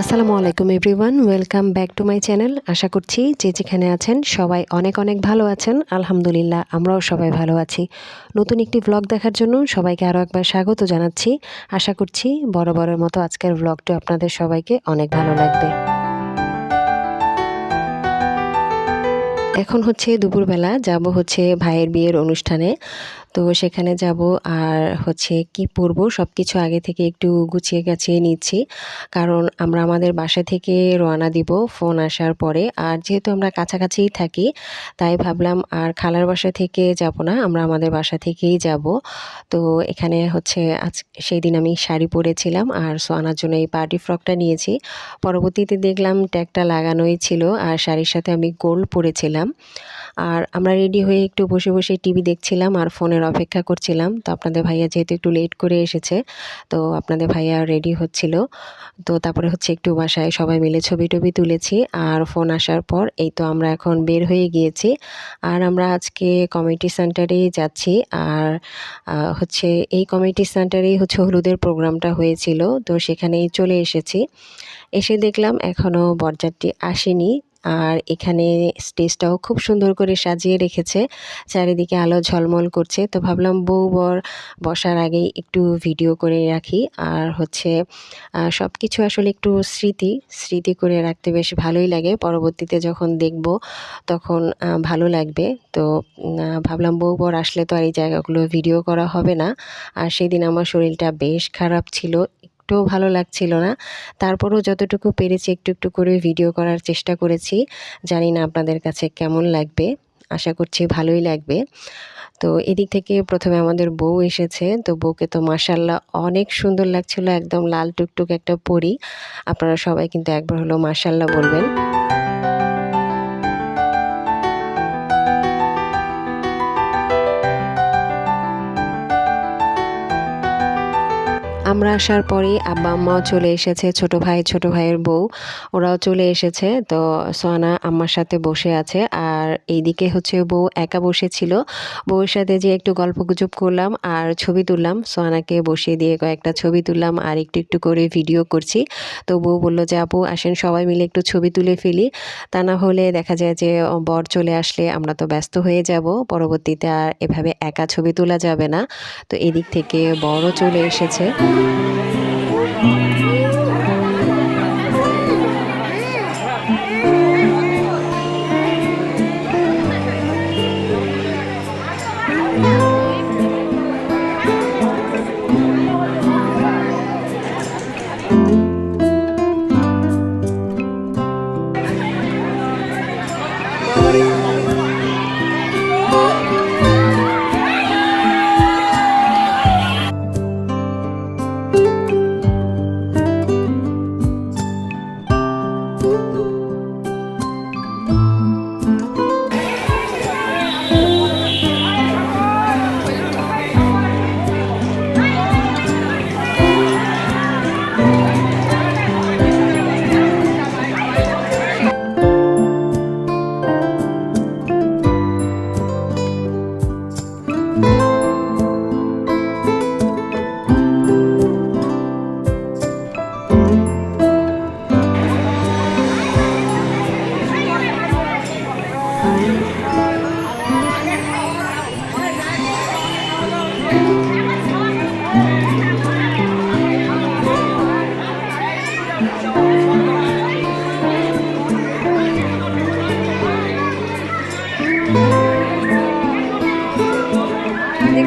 আসসালামু আলাইকুম everyone welcome back to my channel আশা করছি যে যেখানে আছেন সবাই অনেক অনেক ভালো আছেন। আলহামদুলিল্লাহ, আমরাও সবাই ভালো আছি। নতুন একটি ব্লগ দেখার জন্য সবাইকে আরও একবার স্বাগত জানাচ্ছি। আশা করছি বড় বড়ের মতো আজকের ব্লগটা আপনাদের সবাইকে অনেক ভালো লাগবে। এখন হচ্ছে দুপুরবেলা, যাব হচ্ছে ভাইয়ের বিয়ের অনুষ্ঠানে। তো সেখানে যাব আর হচ্ছে কি পরবো সব কিছু আগে থেকে একটু গুছিয়ে গাছিয়ে নিচ্ছি। কারণ আমরা আমাদের বাসা থেকে রওনা দিব ফোন আসার পরে। আর যেহেতু আমরা কাছাকাছিই থাকি, তাই ভাবলাম আর খালার বাসা থেকে যাব না, আমরা আমাদের বাসা থেকেই যাব। তো এখানে হচ্ছে আজ সেই দিন আমি শাড়ি পরেছিলাম আর সোয়ানার জন্য এই পার্টি ফ্রকটা নিয়েছি। পরবর্তীতে দেখলাম ট্যাগটা লাগানোই ছিল আর শাড়ির সাথে আমি গোল্ড পরেছিলাম। আর আমরা রেডি হয়ে একটু বসে বসে টিভি দেখছিলাম আর ফোনের অপেক্ষা করছিলাম। তো আপনাদের ভাইয়া যেহেতু একটু লেট করে এসেছে, তো আপনাদের ভাইয়া রেডি হচ্ছিল। তো তারপরে হচ্ছে একটু বাসায় সবাই মিলে ছবি টবি তুলেছি আর ফোন আসার পর এই তো আমরা এখন বের হয়ে গিয়েছি। আর আমরা আজকে কমিউনিটি সেন্টারেই যাচ্ছি আর হচ্ছে এই কমিউনিটি সেন্টারেই হচ্ছে হলুদের প্রোগ্রামটা হয়েছিল। তো সেখানেই চলে এসেছি। এসে দেখলাম এখনও বরযাত্রী আসেনি। আর এখানে স্টেজটাও খুব সুন্দর করে সাজিয়ে রেখেছে। চারিদিকে আলো ঝলমল করছে। তো ভাবলাম বউ বর বসার আগেই একটু ভিডিও করে রাখি। আর হচ্ছে সব কিছু আসলে একটু স্মৃতি স্মৃতি করে রাখতে বেশ ভালোই লাগে। পরবর্তীতে যখন দেখব, তখন ভালো লাগবে। তো ভাবলাম বউ বর আসলে তো আর এই জায়গাগুলো ভিডিও করা হবে না। আর সেদিন আমার শরীরটা বেশ খারাপ ছিল। একটুও ভালো লাগছিল না। তারপরও যতটুকু পেরেছি একটু একটু করে ভিডিও করার চেষ্টা করেছি। জানি না আপনাদের কাছে কেমন লাগবে। আশা করছি ভালোই লাগবে। তো এদিক থেকে প্রথমে আমাদের বউ এসেছে। তো বউকে তো মাসাল্লাহ অনেক সুন্দর লাগছিল। একদম লাল টুকটুক একটা পরি। আপনারা সবাই কিন্তু একবার হলো মাসাল্লাহ বলবেন। আমরা আসার পরেই আব্বা আম্মাও চলে এসেছে, ছোট ভাই, ছোট ভাইয়ের বউ। ওরাও চলে এসেছে। তো সোয়ানা আম্মার সাথে বসে আছে। আর এইদিকে হচ্ছে বউ একা বসেছিল বউয়ের সাথে যে একটু গল্প গুজব করলাম আর ছবি তুললাম সোয়ানাকে বসিয়ে দিয়ে কয়েকটা ছবি তুললাম আর একটু একটু করে ভিডিও করছি। তো বউ বলল যে, আপু, আসেন সবাই মিলে একটু ছবি তুলে ফেলি। তা না হলে দেখা যায় যে বর চলে আসলে আমরা তো ব্যস্ত হয়ে যাব। পরবর্তীতে আর এভাবে একা ছবি তোলা যাবে না। তো এদিক থেকে বড় চলে এসেছে। We're Thank you.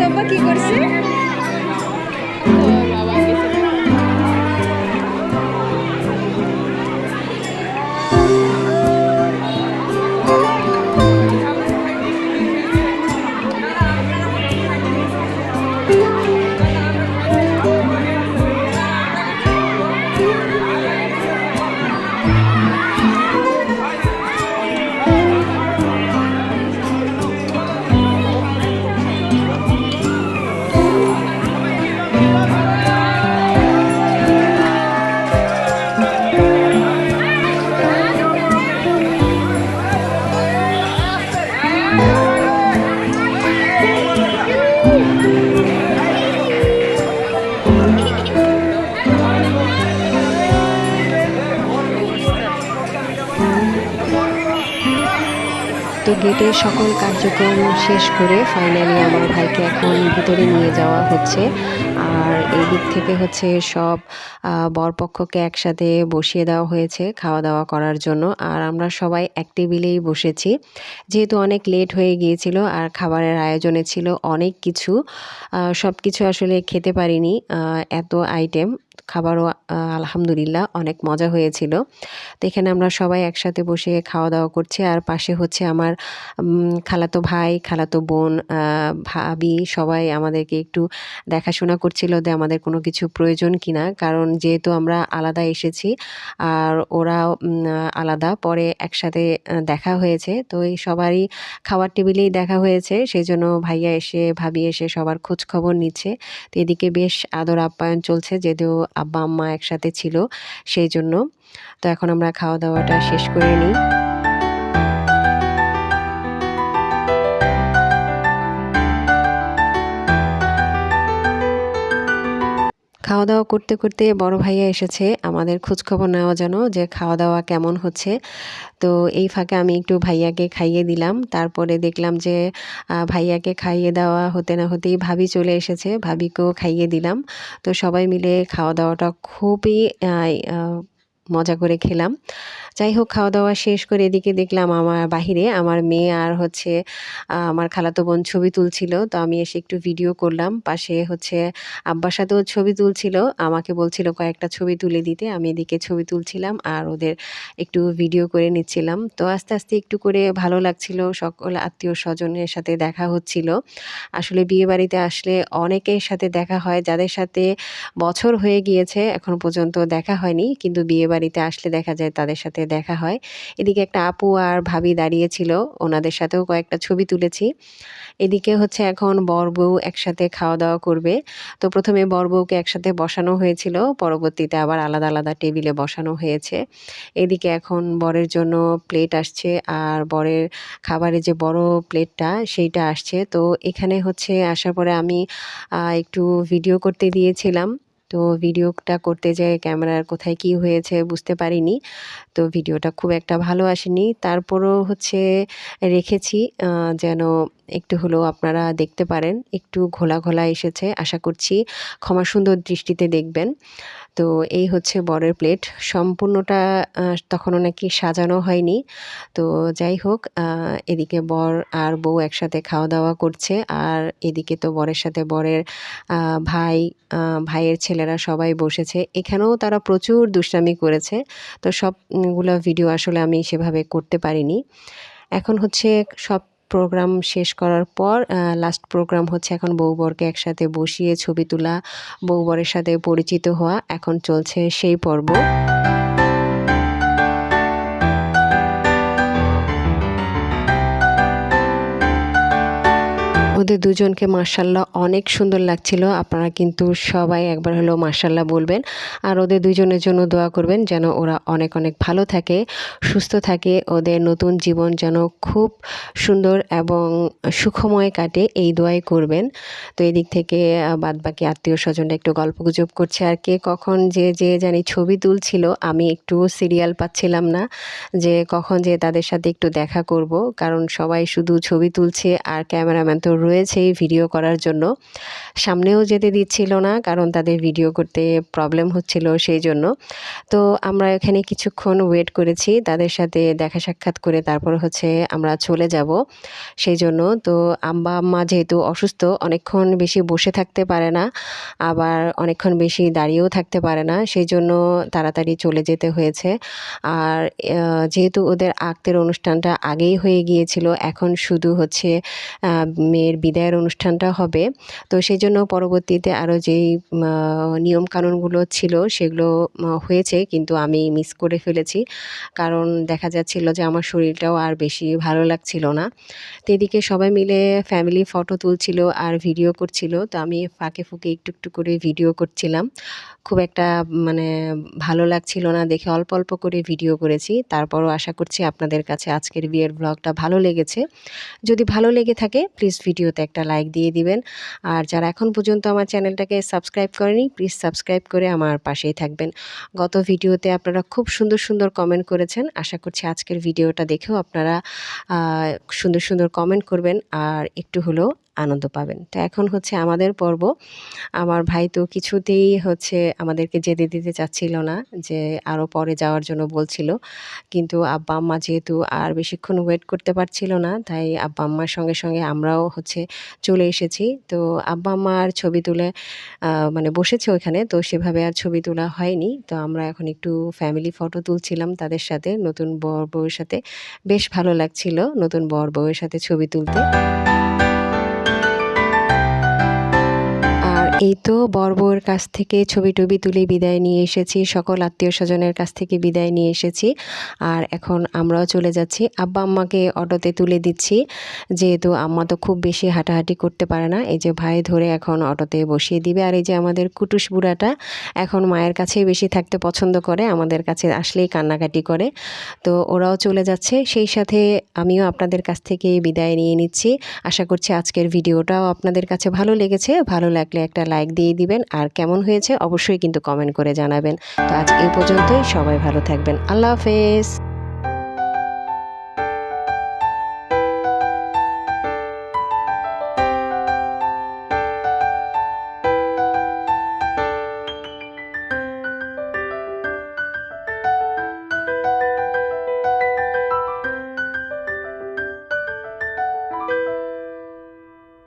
আব্বা কি করছে তো গেটের সকল কার্যক্রম শেষ করে ফাইনালি আমার ভাইকে এখন ভিতরে নিয়ে যাওয়া হচ্ছে। আর এই দিক থেকে হচ্ছে সব বরপক্ষকে একসাথে বসিয়ে দেওয়া হয়েছে খাওয়া দাওয়া করার জন্য। আর আমরা সবাই এক টেবিলেই বসেছি। যেহেতু অনেক লেট হয়ে গিয়েছিল আর খাবারের আয়োজনে ছিল অনেক কিছু সব কিছু আসলে খেতে পারিনি এত আইটেম খাবারও আলহামদুলিল্লাহ অনেক মজা হয়েছিল। তো এখানে আমরা সবাই একসাথে বসে খাওয়া দাওয়া করছি। আর পাশে হচ্ছে আমার খালাতো ভাই, খালাতো বোন ভাবি সবাই আমাদেরকে একটু দেখাশোনা করছিল যে আমাদের কোনো কিছু প্রয়োজন কিনা। কারণ যেহেতু আমরা আলাদা এসেছি আর ওরা আলাদা, পরে একসাথে দেখা হয়েছে। তো এই সবারই খাওয়ার টেবিলেই দেখা হয়েছে। সেই জন্য ভাইয়া এসে, ভাবি এসে সবার খোঁজ খবর নিচ্ছে। তো এদিকে বেশ আদর আপ্যায়ন চলছে। যদিও আব্বা আম্মা একসাথে ছিল সেই জন্য তো এখন আমরা খাওয়া দাওয়াটা শেষ করে নিই। খাওয়া দাওয়া করতে করতে বড় ভাইয়া এসেছে। আমাদের খোঁজখবর নেওয়া যেন যে খাওয়া দাওয়া কেমন হচ্ছে। তো এই ফাঁকে আমি একটু ভাইয়াকে খাইয়ে দিলাম। তারপরে দেখলাম যে ভাইয়াকে খাইয়ে দেওয়া হতে না হতেই ভাবি চলে এসেছে। ভাবিকেও খাইয়ে দিলাম। তো সবাই মিলে খাওয়া দাওয়াটা খুবই মজা করে খেলাম। যাই হোক খাওয়া দাওয়া শেষ করে এদিকে দেখলাম আমার বাহিরে আমার মেয়ে আর হচ্ছে আমার খালাতো বোন ছবি তুলছিল। তো আমি এসে একটু ভিডিও করলাম। পাশে হচ্ছে আব্বার সাথেও ছবি তুলছিল। আমাকে বলছিল, কয়েকটা ছবি তুলে দিতে। আমি এদিকে ছবি তুলছিলাম আর ওদের একটু ভিডিও করে নিচ্ছিলাম। তো আস্তে আস্তে একটু করে ভালো লাগছিল। সকল আত্মীয় স্বজনের সাথে দেখা হচ্ছিল। আসলে বিয়ে বাড়িতে আসলে অনেকের সাথে দেখা হয়। যাদের সাথে বছর হয়ে গিয়েছে, এখন পর্যন্ত দেখা হয়নি। কিন্তু বিয়ে বাড়িতে আসলে দেখা যায় তাদের সাথে দেখা হয়। এদিকে একটা আপু আর ভাবি দাঁড়িয়েছিল ওনাদের সাথেও কয়েকটা ছবি তুলেছি। এদিকে হচ্ছে এখন বর বউ একসাথে খাওয়া দাওয়া করবে। তো প্রথমে বর বউকে একসাথে বসানো হয়েছিল, পরবর্তীতে আবার আলাদা আলাদা টেবিলে বসানো হয়েছে। এদিকে এখন বরের জন্য প্লেট আসছে, আর বরের খাবারের যে বড় প্লেটটা সেইটা আসছে। তো এখানে হচ্ছে আসার পরে আমি একটু ভিডিও করতে দিয়েছিলাম। তো ভিডিওটা করতে যেয়ে ক্যামেরার কোথায় কি হয়েছে বুঝতে পারিনি। তো ভিডিওটা খুব একটা ভালো আসেনি। তারপরও হচ্ছে রেখেছি যেন একটু হলেও আপনারা দেখতে পারেন। একটু ঘোলা ঘোলা এসেছে, আশা করছি ক্ষমা সুন্দর দৃষ্টিতে দেখবেন। তো এই হচ্ছে বরের প্লেট। সম্পূর্ণটা তখনও নাকি সাজানো হয়নি। তো যাই হোক এদিকে বর আর বউ একসাথে খাওয়া দাওয়া করছে। আর এদিকে তো বরের সাথে বরের ভাই ভাইয়ের ছেলেরা সবাই বসেছে। এখানেও তারা প্রচুর দুষ্টামি করেছে। তো সবগুলো ভিডিও আসলে আমি সেভাবে করতে পারিনি। এখন হচ্ছে সব প্রোগ্রাম শেষ করার পর লাস্ট প্রোগ্রাম হচ্ছে এখন বউবরকে একসাথে বসিয়ে ছবি তোলা বউবরের সাথে পরিচিত হওয়া, এখন চলছে সেই পর্ব। ওদের দুজনকে মার্শাল্লাহ অনেক সুন্দর লাগছিল। আপনারা কিন্তু সবাই একবার হলেও মার্শাল্লাহ বলবেন। আর ওদের দুজনের জন্য দোয়া করবেন যেন ওরা অনেক অনেক ভালো থাকে, সুস্থ থাকে। ওদের নতুন জীবন যেন খুব সুন্দর এবং সুখময় কাটে, এই দোয়াই করবেন। তো এদিক থেকে বাদ বাকি আত্মীয় স্বজনরা একটু গল্প গুজব করছে। আর কে কখন যে যে জানি ছবি তুলছিল, আমি একটু সিরিয়াল পাচ্ছিলাম না যে কখন যে তাদের সাথে একটু দেখা করব। কারণ সবাই শুধু ছবি তুলছে আর ক্যামেরাম্যান তো রয়েছেই ভিডিও করার জন্য। সামনেও যেতে দিচ্ছিল না, কারণ তাদের ভিডিও করতে প্রবলেম হচ্ছিল সেই জন্য। তো আমরা এখানে কিছুক্ষণ ওয়েট করেছি, তাদের সাথে দেখা সাক্ষাৎ করে তারপর হচ্ছে আমরা চলে যাব সেই জন্য। তো আম্বা আম্মা যেহেতু অসুস্থ, অনেকক্ষণ বেশি বসে থাকতে পারে না, আবার অনেকক্ষণ বেশি দাঁড়িয়েও থাকতে পারে না, সেই জন্য তাড়াতাড়ি চলে যেতে হয়েছে। আর যেহেতু ওদের আক্তের অনুষ্ঠানটা আগেই হয়ে গিয়েছিল, এখন শুধু হচ্ছে মেয়ের বিদায়ের অনুষ্ঠানটা হবে। তো সেই জন্য পরবর্তীতে আরও যেই নিয়মকানুনগুলো ছিল সেগুলো হয়েছে কিন্তু আমি মিস করে ফেলেছি। কারণ দেখা যাচ্ছিল যে আমার শরীরটাও আর বেশি ভালো লাগছিল না। তো এদিকে সবাই মিলে ফ্যামিলি ফটো তুলছিল আর ভিডিও করছিল। তো আমি ফাঁকে ফুঁকে একটু একটু করে ভিডিও করছিলাম। খুব একটা মানে ভালো লাগছিল না দেখে অল্প অল্প করে ভিডিও করেছি। তারপরও আশা করছি আপনাদের কাছে আজকের বিয়ের ব্লগটা ভালো লেগেছে। যদি ভালো লেগে থাকে প্লিজ ভিডিও ভিডিওতে একটা লাইক দিয়ে দিবেন। আর যারা এখন পর্যন্ত আমার চ্যানেলটাকে সাবস্ক্রাইব করেনি, প্লিজ সাবস্ক্রাইব করে আমার পাশেই থাকবেন। গত ভিডিওতে আপনারা খুব সুন্দর সুন্দর কমেন্ট করেছেন। আশা করছি আজকের ভিডিওটা দেখেও আপনারা সুন্দর সুন্দর কমেন্ট করবেন। আর একটু হলেও আনন্দ পাবেন। তো এখন হচ্ছে আমাদের পর্ব। আমার ভাই তো কিছুতেই হচ্ছে আমাদেরকে যেতে দিতে চাচ্ছিল না, যে আরও পরে যাওয়ার জন্য বলছিল। কিন্তু আব্বা আম্মা যেহেতু আর বেশিক্ষণ ওয়েট করতে পারছিল না, তাই আব্বা আম্মার সঙ্গে সঙ্গে আমরাও হচ্ছে চলে এসেছি। তো আব্বা আম্মা আর ছবি তুলে মানে বসেছে ওখানে তো সেভাবে আর ছবি তোলা হয়নি। তো আমরা এখন একটু ফ্যামিলি ফটো তুলছিলাম তাদের সাথে, নতুন বর বউয়ের সাথে। বেশ ভালো লাগছিল নতুন বর বউয়ের সাথে ছবি তুলতে। এই তো বর বউয়ের কাছ থেকে ছবি টবি তুলে বিদায় নিয়ে এসেছি, সকল আত্মীয় স্বজনের কাছ থেকে বিদায় নিয়ে এসেছি। আর এখন আমরাও চলে যাচ্ছি। আব্বা আম্মাকে অটোতে তুলে দিচ্ছি, যেহেতু আম্মা তো খুব বেশি হাঁটাহাঁটি করতে পারে না। এই যে ভাই ধরে এখন অটোতে বসিয়ে দিবে। আর এই যে আমাদের কুটুস বুড়াটা এখন মায়ের কাছেই বেশি থাকতে পছন্দ করে, আমাদের কাছে আসলেই কান্নাকাটি করে। তো ওরাও চলে যাচ্ছে। সেই সাথে আমিও আপনাদের কাছ থেকে বিদায় নিয়ে নিচ্ছি। আশা করছি আজকের ভিডিওটাও আপনাদের কাছে ভালো লেগেছে। ভালো লাগলে একটা লাইক দিয়ে দিবেন। আর কেমন হয়েছে অবশ্যই কিন্তু কমেন্ট করে জানাবেন। তো আজ এই পর্যন্তই। সবাই ভালো থাকবেন। আল্লাহ হাফেজ।